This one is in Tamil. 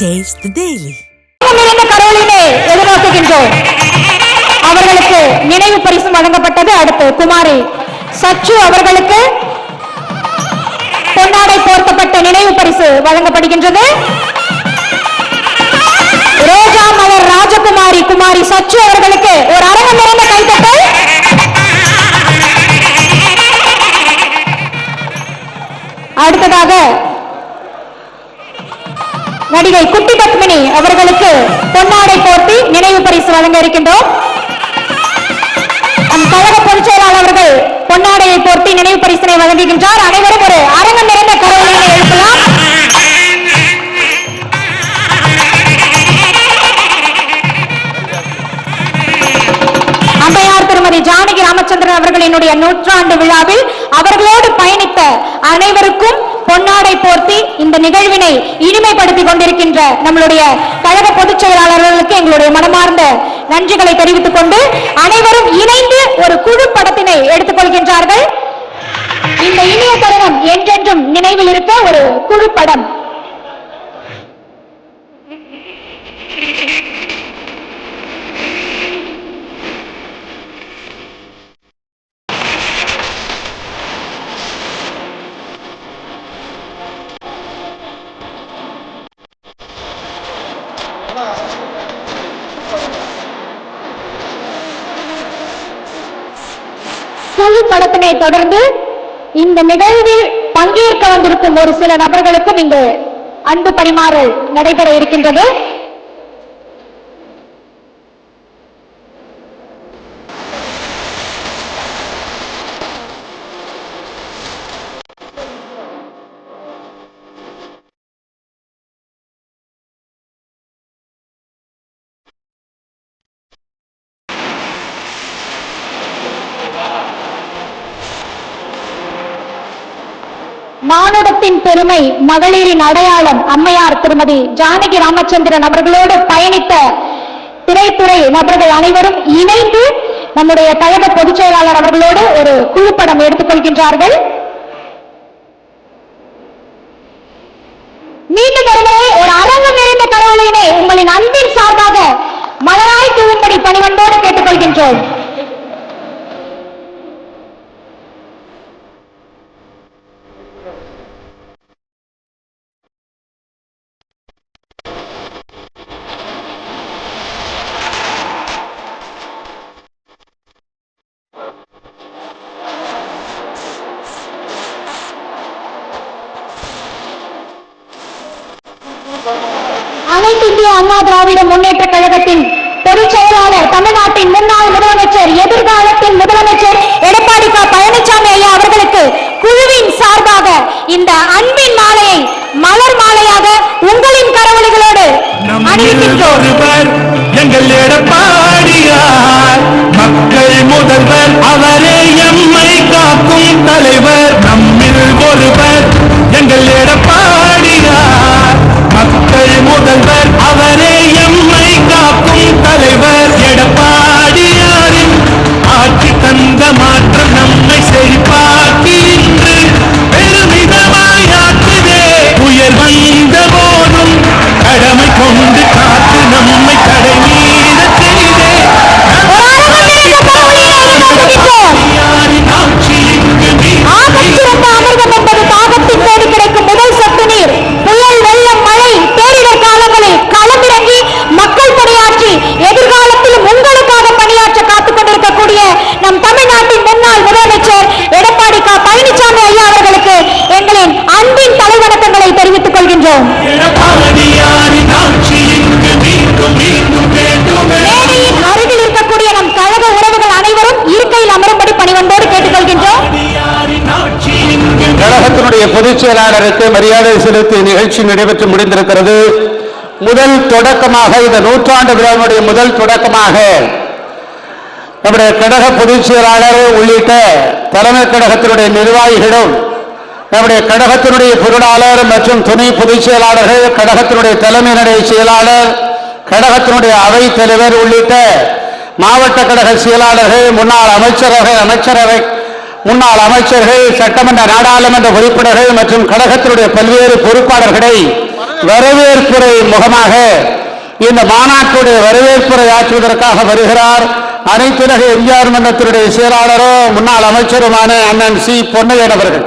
டேஸ்ட் டெய்லி நிறைந்த கடவுளினை எதிர்நோக்குகின்றோம்? அவர்களுக்கு நினைவு பரிசும் வழங்கப்பட்டது. அடுத்து குமாரி சச்சு அவர்களுக்கு பொன்னாடை போர்த்தப்பட்ட நினைவு பரிசு வழங்கப்படுகின்றது. ரோஜா மலர் ராஜகுமாரி குமாரி சச்சு அவர்களுக்கு ஒரு அரங்கம் நிறைந்த கைத்தட்டு அடுத்ததாக நடிகை குட்டி பத்மினி அவர்களுக்கு பொன்னாடை போர்த்தி நினைவு பரிசு வழங்க இருக்கின்றோம். நம் கழக பொதுச்செயலாளர் அவர்கள் பொன்னாடையை போர்த்தி நினைவு பரிசினை வழங்குகின்றார். அனைவரும் ஒரு அரங்கம் நிறைந்த கரவொலியை எழுப்பலாம். அம்பையார் திருமதி ஜானகி ராமச்சந்திரன் அவர்களினுடைய நூற்றாண்டு விழாவில் அவர்களோடு பயணித்த அனைவருக்கும் பொன்னாடை போர்த்தி இந்த நிகழ்வினை இனிமைப்படுத்திக் கொண்டிருக்கின்ற நம்மளுடைய கழக பொதுச் செயலாளர்களுக்கு எங்களுடைய மனமார்ந்த நன்றிகளை தெரிவித்துக் கொண்டு அனைவரும் இணைந்து ஒரு குழு படத்தினை எடுத்துக் கொள்கின்றார்கள். இந்த இனிய தருணம் என்றென்றும் நினைவில் இருக்க ஒரு குழு படம். குழு படத்தினை தொடர்ந்து இந்த நிகழ்வில் பங்கேற்க வந்திருக்கும் ஒரு சில நபர்களுக்கும் இங்கு அன்பு பரிமாறல் நடைபெற இருக்கின்றது. மானுடத்தின் பெருமை மகளிரின் அடையாளம் அம்மையார் திருமதி ஜானகி ராமச்சந்திரன் அவர்களோடு பயணித்த திரைத்துறை நபர்கள் அனைவரும் இணைந்து நம்முடைய கழக பொதுச் செயலாளர் அவர்களோடு ஒரு குழுப்படம் எடுத்துக் கொள்கின்றார்கள் மீண்டும் ஒருமுறை ஒரு அரங்கம் நிறைந்த கடவுளினை உங்களின் அன்பின் சார்பாக மலராய் தூவும்படி பணிவன்போடு கேட்டுக்கொள்கின்றோம். அனைத்து இந்திய அம்மா திராவிட முன்னேற்ற கழகத்தின் பொதுச் செயலாளர் தமிழ்நாட்டின் முன்னாள் முதலமைச்சர் எதிர்காலத்தின் முதலமைச்சர் எடப்பாடி க. பழனிசாமி ஐயா அவர்களுக்கு குழுவின் சார்பாக இந்த அன்பின் மாலையை மலர் மாலையாக உங்களின் கரவழிகளோடு நம்மில் அணிவிக்கின்றோம் எங்கள் எடப்பாடியார். மக்கள் முதல்வர் அவரே எம்மை காக்கும் தலைவர். நம்மில் ஒருவர் தெரிவித்துக் மேடையின் அருகில் இருக்கக்கூடிய நம் கழக உறவுகள் அனைவரும் இருக்கையில் அமரும்படி பணிவன்போடு கேட்டுக்கொள்கின்றோம். கழகத்தினுடைய பொதுச் செயலாளருக்கு மரியாதை செலுத்தி நிகழ்ச்சி நடைபெற்று முடிந்திருக்கிறது. முதல் தொடக்கமாக இந்த நூற்றாண்டு விழாவினுடைய முதல் தொடக்கமாக நம்முடைய கழக பொதுச் செயலாளர் உள்ளிட்ட தலைமை கழகத்தினுடைய நிர்வாகிகளும் நம்முடைய கழகத்தினுடைய பொருளாளர் மற்றும் துணை பொதுச் செயலாளர்கள் கழகத்தினுடைய தலைமை நிலைய செயலாளர் கழகத்தினுடைய அவை தலைவர் உள்ளிட்ட மாவட்ட கழக செயலாளர்கள் முன்னாள் அமைச்சரவை அமைச்சரவை முன்னாள் அமைச்சர்கள் சட்டமன்ற நாடாளுமன்ற உறுப்பினர்கள் மற்றும் கழகத்தினுடைய பல்வேறு பொறுப்பாளர்களை வரவேற்புரை முகமாக இந்த மாநாட்டுடைய வரவேற்புரை ஆற்றுவதற்காக வருகிறார். அனைத்துலக எம்ஜிஆர் மன்றத்தினுடைய செயலாளரும் முன்னாள் அமைச்சருமான அண்ணன் சி. பொன்னையன் அவர்கள்.